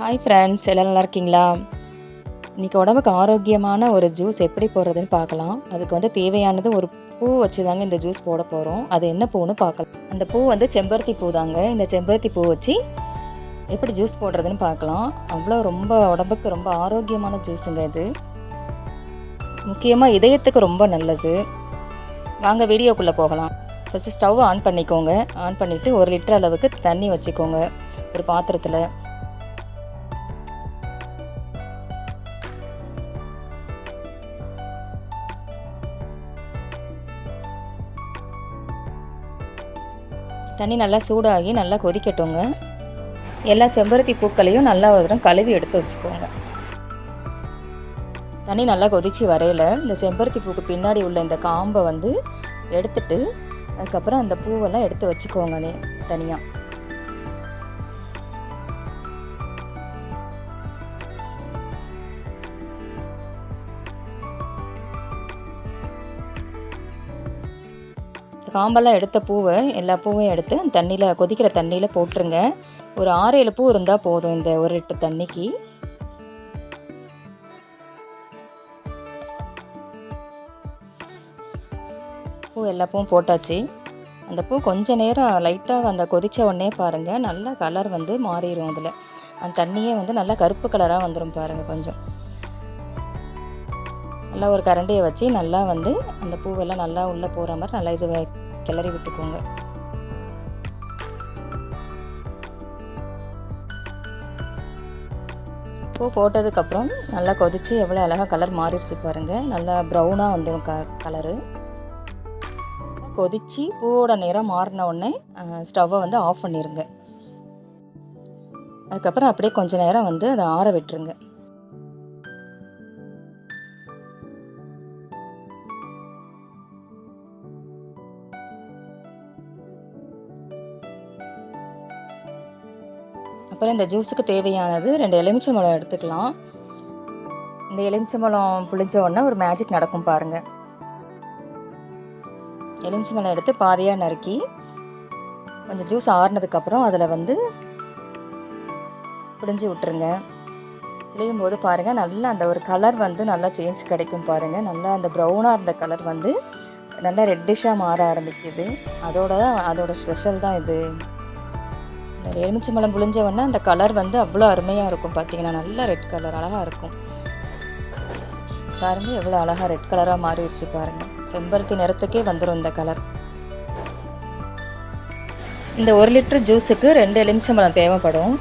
Hi friends எல்லாம் நல்லா இருக்கீங்களா? இன்றைக்கி உடம்புக்கு ஆரோக்கியமான ஒரு ஜூஸ் எப்படி போடுறதுன்னு பார்க்கலாம். அதுக்கு வந்து தேவையானது ஒரு பூ வச்சு தாங்க இந்த ஜூஸ் போட போகிறோம் அது என்ன பூன்னு பார்க்கலாம். அந்த பூ வந்து செம்பருத்தி பூ தாங்க. இந்த செம்பருத்தி பூ வச்சு எப்படி ஜூஸ் போடுறதுன்னு பார்க்கலாம். அவ்வளோ ரொம்ப உடம்புக்கு ரொம்ப ஆரோக்கியமான ஜூஸுங்க இது. முக்கியமாக இதயத்துக்கு ரொம்ப நல்லது. வாங்க வீடியோக்குள்ளே போகலாம். ஃபஸ்ட்டு ஸ்டவ் ஆன் பண்ணிக்கோங்க. ஆன் பண்ணிவிட்டு ஒரு லிட்டர் அளவுக்கு தண்ணி வச்சுக்கோங்க. ஒரு பாத்திரத்தில். தண்ணி நல்லா சூடாகி நல்லா கொதிக்கட்டுங்க. எல்லா செம்பருத்தி பூக்களையும் நல்லா ஒரு கழுவி எடுத்து வச்சுக்கோங்க. தண்ணி நல்லா கொதிச்சு வரையில் இந்த செம்பருத்தி பூக்கு பின்னாடி உள்ள இந்த காம்பை வந்து எடுத்துட்டு அதுக்கப்புறம் அந்த பூவெல்லாம் எடுத்து வச்சுக்கோங்க தனியாக காம்பெல்லாம் எடுத்த பூவை எல்லா பூவையும் எடுத்து தண்ணியில் கொதிக்கிற தண்ணியில் போட்டுருங்க. ஒரு ஆறு ஏழு பூ இருந்தால் போதும் இந்த ஒரு லிட்டர் தண்ணிக்கு. பூ எல்லா பூவும் போட்டாச்சு. அந்த பூ கொஞ்ச நேரம் லைட்டாக அந்த கொதித்த உடனே பாருங்கள் நல்லா கலர் வந்து மாறிடும் அதில். அந்த தண்ணியே வந்து நல்லா கருப்பு கலராக வந்துடும் பாருங்கள் கொஞ்சம். நல்லா ஒரு கரண்டியை வச்சு நல்லா வந்து அந்த பூவெல்லாம் நல்லா உள்ளே போகிற மாதிரி நல்லா இது கிளறி விட்டுக்கோங்க. பூ போட்டதுக்கப்புறம் நல்லா கொதித்து எவ்வளோ அழகாக கலர் மாறிடுச்சு பாருங்கள் நல்லா ப்ரௌனாக வந்துடும் க கலரு கொதித்து பூவோட நிறம் மாறின உடனே ஸ்டவ்வை வந்து ஆஃப் பண்ணிடுங்க அதுக்கப்புறம் அப்படியே கொஞ்சம் நேரம் வந்து அதை ஆற விட்டுருங்க. அப்புறம் இந்த ஜூஸுக்கு தேவையானது ரெண்டு எலுமிச்சம்பழம் எடுத்துக்கலாம். இந்த எலுமிச்சம்பழம் புளிஞ்ச உடனே ஒரு மேஜிக் நடக்கும் பாருங்கள் எலுமிச்சம்பழம் எடுத்து பாதியாக நறுக்கி கொஞ்சம் ஜூஸ் ஆறுனதுக்கப்புறம் அதில் வந்து பிடிஞ்சி விட்டுருங்க. பிழியும் போது பாருங்கள் நல்லா அந்த ஒரு கலர் வந்து நல்லா சேஞ்ச் கிடைக்கும் பாருங்கள் நல்லா அந்த ப்ரௌனாக இருந்த கலர் வந்து நல்லா ரெட்டிஷாக மாற ஆரம்பிக்குது. அதோட தான் அதோட ஸ்பெஷல் தான் இது. இந்த எலுமிச்சம்பழம் புளிஞ்ச உடனே அந்த கலர் வந்து அவ்வளோ அருமையாக இருக்கும் பார்த்தீங்கன்னா நல்லா ரெட் கலர் அழகாக இருக்கும். பாருங்கள் எவ்வளோ அழகாக ரெட் கலராக மாறிடுச்சு பாருங்கள் செம்பருத்தி நிறத்துக்கே வந்துடும் இந்த கலர் இந்த ஒரு லிட்டர் ஜூஸுக்கு ரெண்டு எலுமிச்சம்பழம் தேவைப்படும்.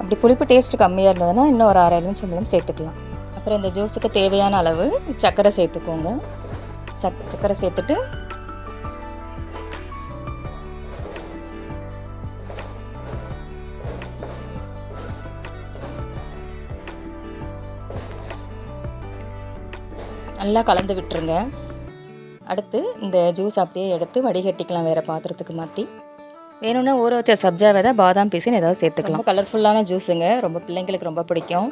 அப்படி புளிப்பு டேஸ்ட் கம்மியாக இருந்ததுன்னா இன்னும் ஒரு அரை எலுமிச்சம்பழம் சேர்த்துக்கலாம். அப்புறம் இந்த ஜூஸுக்கு தேவையான அளவு சர்க்கரை சேர்த்துக்கோங்க. சக் சர்க்கரை சேர்த்துட்டு நல்லா கலந்து விட்டுருங்க அடுத்து இந்த ஜூஸ் அப்படியே எடுத்து வடிகட்டிக்கலாம் வேறு பாத்திரத்துக்கு மாற்றி வேணும்னா ஊற வச்ச சப்ஜா விதை பாதாம் பீஸுன்னு ஏதாவது சேர்த்துக்கலாம். கலர்ஃபுல்லான ஜூஸுங்க ரொம்ப பிள்ளைங்களுக்கு ரொம்ப பிடிக்கும்.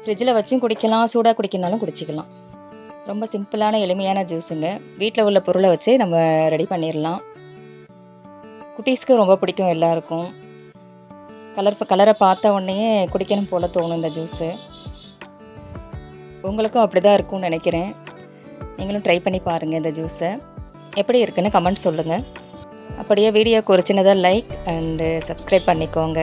ஃப்ரிட்ஜில் வச்சும் குடிக்கலாம் சூடாக குடிக்கனாலும் குடிச்சிக்கலாம். ரொம்ப சிம்பிளான எளிமையான ஜூஸுங்க வீட்டில் உள்ள பொருளை வச்சு நம்ம ரெடி பண்ணிடலாம் குட்டீஸ்க்கு ரொம்ப பிடிக்கும் எல்லாருக்கும். கலர் கலரை பார்த்த உடனே குடிக்கணும் போல் தோணும் இந்த ஜூஸு உங்களுக்கும் அப்படி தான் இருக்கும்னு நினைக்கிறேன். நீங்களும் ட்ரை பண்ணி பாருங்கள் இந்த ஜூஸை எப்படி இருக்குன்னு கமெண்ட் சொல்லுங்கள் அப்படியே வீடியோக்கு ஒரு சின்னதாக லைக் அண்டு சப்ஸ்கிரைப் பண்ணிக்கோங்க.